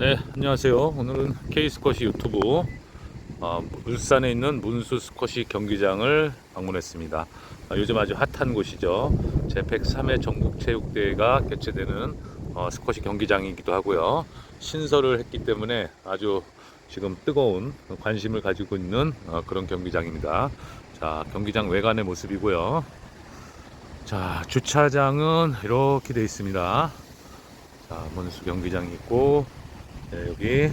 네, 안녕하세요. 오늘은 K스쿼시 유튜브 어, 울산에 있는 문수 스쿼시 경기장을 방문했습니다. 아, 요즘 아주 핫한 곳이죠. 제 103회 전국체육대회가 개최되는 어, 스쿼시 경기장이기도 하고요. 신설을 했기 때문에 아주 지금 뜨거운 관심을 가지고 있는 어, 그런 경기장입니다. 자, 경기장 외관의 모습이고요. 자, 주차장은 이렇게 되어 있습니다. 자, 문수 경기장이 있고 네, 여기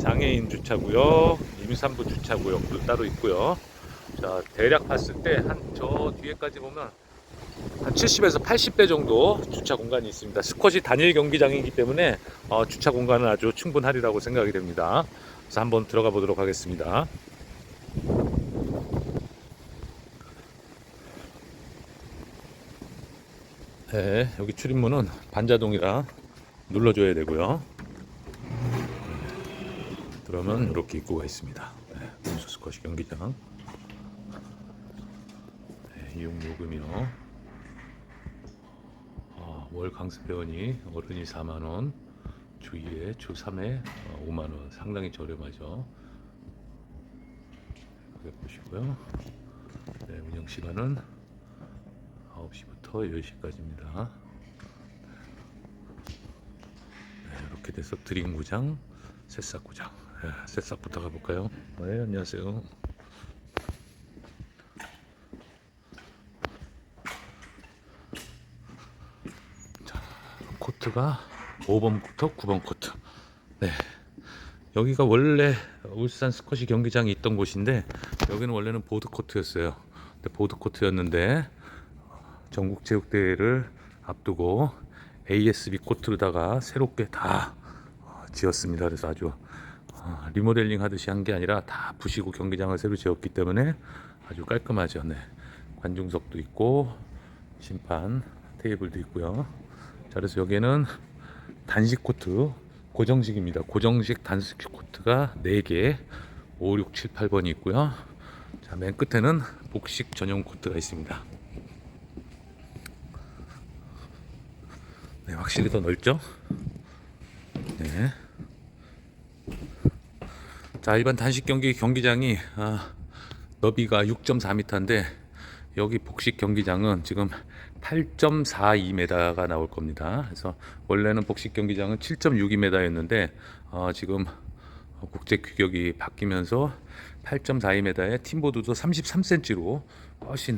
장애인 주차구역, 임산부 주차구역도 따로 있고요. 자, 대략 봤을 때 한 저 뒤에까지 보면 한 70에서 80대 정도 주차 공간이 있습니다. 스쿼시 단일 경기장이기 때문에 어, 주차 공간은 아주 충분하리라고 생각이 됩니다. 그래서 한번 들어가 보도록 하겠습니다. 네, 여기 출입문은 반자동이라 눌러줘야 되고요. 그러면 이렇게 입구가 있습니다. 네, 문수스쿼시 경기장. 네, 이용 요금이요. 어, 월 강습 회원이 어른이 4만 원, 주 2회, 주 3회 5만 원. 상당히 저렴하죠. 여기 보시고요. 네, 운영 시간은 9시부터 10시까지입니다. 네, 이렇게 돼서 드림구장, 새싹구장. 네, 새싹부터 가볼까요? 네, 안녕하세요. 자, 코트가 5번부터 9번 코트. 네. 여기가 원래 울산 스쿼시 경기장이 있던 곳인데 여기는 원래는 보드 코트였어요. 근데 보드 코트였는데 전국 체육대회를 앞두고 ASB 코트로다가 새롭게 다 어, 지었습니다. 그래서 아주 어, 리모델링 하듯이 한 게 아니라 다 부시고 경기장을 새로 지었기 때문에 아주 깔끔하죠. 네. 관중석도 있고 심판 테이블도 있고요. 자, 그래서 여기는 단식 코트 고정식입니다. 고정식 단식 코트가 4개 5, 6, 7, 8번이 있고요. 자, 맨 끝에는 복식 전용 코트가 있습니다. 네, 확실히 더 넓죠? 네. 자, 일반 단식 경기 경기장이 아, 너비가 6.4m인데 여기 복식 경기장은 지금 8.42m가 나올 겁니다. 그래서 원래는 복식 경기장은 7.62m였는데 어, 지금 국제 규격이 바뀌면서 8.42m에 팀보드도 33cm로 훨씬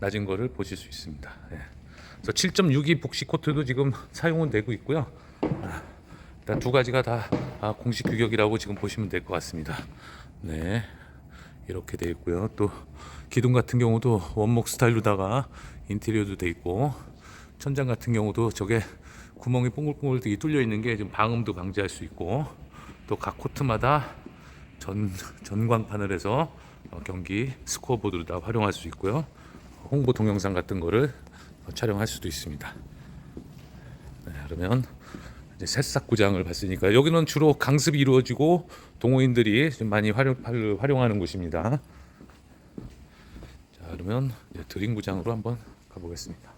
낮은 거를 보실 수 있습니다. 예. 그래서 7.62 복식 코트도 지금 사용은 되고 있고요. 아, 일단 두 가지가 다 아, 공식 규격이라고 지금 보시면 될 것 같습니다. 네. 이렇게 되어 있고요. 또 기둥 같은 경우도 원목 스타일로다가 인테리어도 돼 있고 천장 같은 경우도 저게 구멍이 뽕글뽕글 뚫려 있는 게좀 방음도 방지할 수 있고 또 각 코트마다 전 전광판을 해서 어, 경기 스코어보드로 다 활용할 수 있고요. 홍보 동영상 같은 거를 어, 촬영할 수도 있습니다. 네, 그러면 새싹구장을 봤으니까 여기는 주로 강습이 이루어지고 동호인들이 좀 많이 활용, 활- 활용하는 곳입니다. 자 그러면 드림구장으로 한번 가보겠습니다.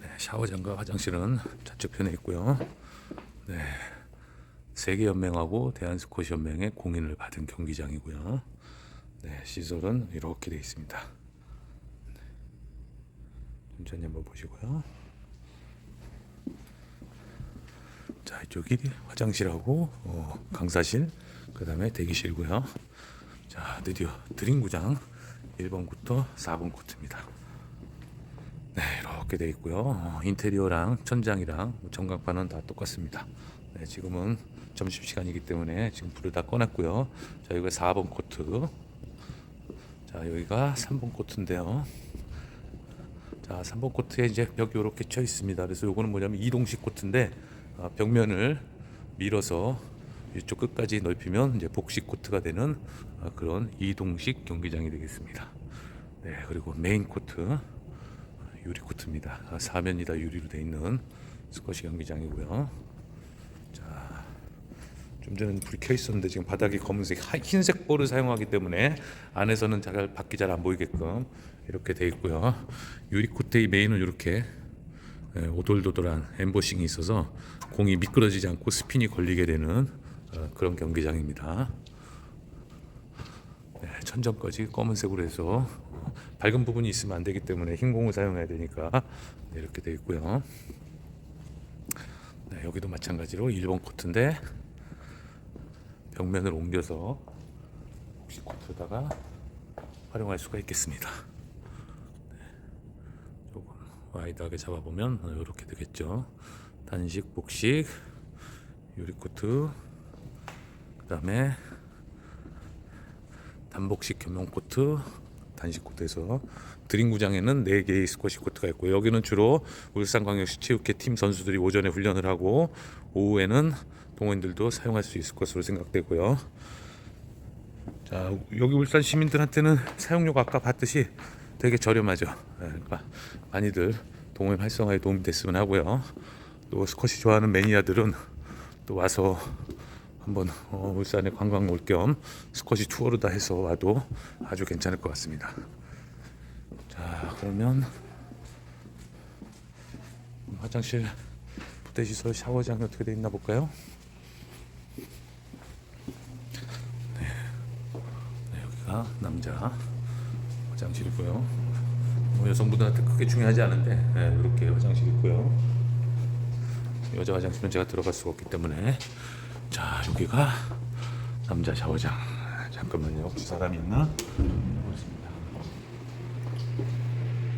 네, 샤워장과 화장실은 좌측편에 있고요. 네, 세계연맹하고 대한스쿼시 연맹의 공인을 받은 경기장이고요. 네, 시설은 이렇게 되어 있습니다. 천천히 한번 보시고요. 자 이쪽이 화장실하고 어, 강사실, 그 다음에 대기실고요. 자 드디어 드림구장 1번부터 4번 코트입니다. 네 이렇게 돼 있고요. 어, 인테리어랑 천장이랑 전광판은 다 똑같습니다. 네, 지금은 점심 시간이기 때문에 지금 불을 다 꺼놨고요. 자 여기가 4번 코트. 자 여기가 3번 코트인데요. 자, 3번 코트에 이제 벽이 이렇게 쳐 있습니다. 그래서 요거는 뭐냐면 이동식 코트인데 아, 벽면을 밀어서 이쪽 끝까지 넓히면 이제 복식 코트가 되는 아, 그런 이동식 경기장이 되겠습니다. 네, 그리고 메인 코트 유리 코트입니다. 아, 사면이 다 유리로 되어 있는 스쿼시 경기장이고요. 자, 좀 전에 불이 켜 있었는데 지금 바닥이 검은색 하- 흰색 볼을 사용하기 때문에 안에서는 잘 밖이 잘 안 보이게끔 이렇게 돼 있고요. 유리 코테이 메인은 이렇게 예, 오돌도돌한 엠보싱이 있어서 공이 미끄러지지 않고 스핀이 걸리게 되는 어, 그런 경기장입니다. 네, 천정까지 검은색으로 해서 어, 밝은 부분이 있으면 안 되기 때문에 흰 공을 사용해야 되니까 네, 이렇게 돼 있고요. 네, 여기도 마찬가지로 1번 코트인데 벽면을 옮겨서 혹시 코트에다가 활용할 수가 있겠습니다. 네, 조금 와이드하게 잡아보면 이렇게 되겠죠. 단식, 복식, 유리 코트, 그 다음에 단복식 겸용 코트, 단식 코트에서 드림 구장에는 4개의 스쿼시 코트가 있고 여기는 주로 울산광역시 체육회 팀 선수들이 오전에 훈련을 하고 오후에는 동호인들도 사용할 수 있을 것으로 생각되고요. 자 여기 울산 시민들한테는 사용료가 아까 봤듯이 되게 저렴하죠. 예, 그러니까 많이들 동호인 활성화에 도움이 됐으면 하고요. 또 스쿼시 좋아하는 매니아들은 또 와서 한번 어, 울산에 관광 올 겸 스쿼시 투어로다 해서 와도 아주 괜찮을 것 같습니다. 자 그러면 화장실 부대시설 샤워장이 어떻게 돼 있나 볼까요? 네, 네 여기가 남자. 화장실이고요. 뭐 여성분들한테 크게 중요하지 않은데 네, 이렇게 화장실 있고요. 여자 화장실은 제가 들어갈 수가 없기 때문에. 자 여기가 남자 샤워장. 잠깐만요. 혹시 사람이 있나? 모르겠습니다.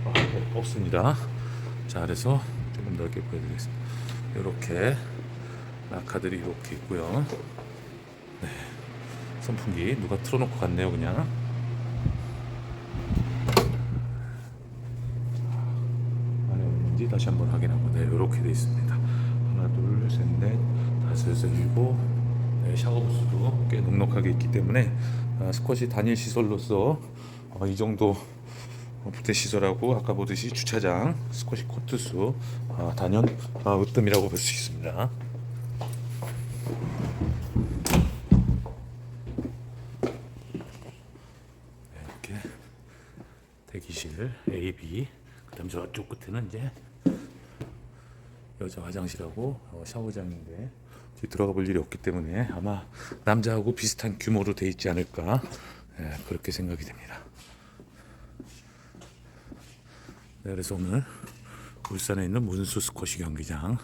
아, 네, 없습니다. 자 그래서 조금 넓게 보여드리겠습니다. 이렇게 라카들이 이렇게 있고요. 네 선풍기 누가 틀어놓고 갔네요 그냥. 안에 없는지 다시 한번 확인하고 네 이렇게 돼 있습니다. 하나 둘셋넷 다섯 여섯 일곱. 네, 샤워 부스도 꽤 넉넉하게 있기 때문에 아, 스쿼시 단일 시설로서 어, 이 정도 어, 부대 시설하고 아까 보듯이 주차장 스쿼시 코트 수 아, 단연 아, 으뜸이라고 볼 수 있습니다. 네, 이렇게 대기실 A, B 그다음 저쪽 끝에는 이제 여자 화장실하고 어, 샤워장인데 뒤 들어가 볼 일이 없기 때문에 아마 남자하고 비슷한 규모로 돼 있지 않을까 예, 그렇게 생각이 됩니다. 네, 그래서 오늘 울산에 있는 문수 스쿼시 경기장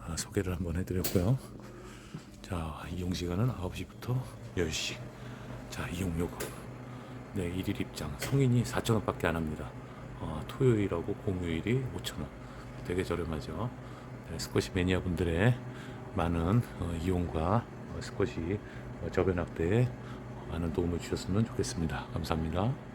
아, 소개를 한번 해드렸고요. 자 이용 시간은 9시부터 10시. 자 이용 요금. 네 일일 입장 성인이 4,000원밖에 안 합니다. 어, 토요일하고 공휴일이 5,000원. 되게 저렴하죠. 네, 스쿼시 매니아 분들의 많은 어, 이용과 어, 스쿼시 어, 저변 확대에 많은 도움을 주셨으면 좋겠습니다. 감사합니다.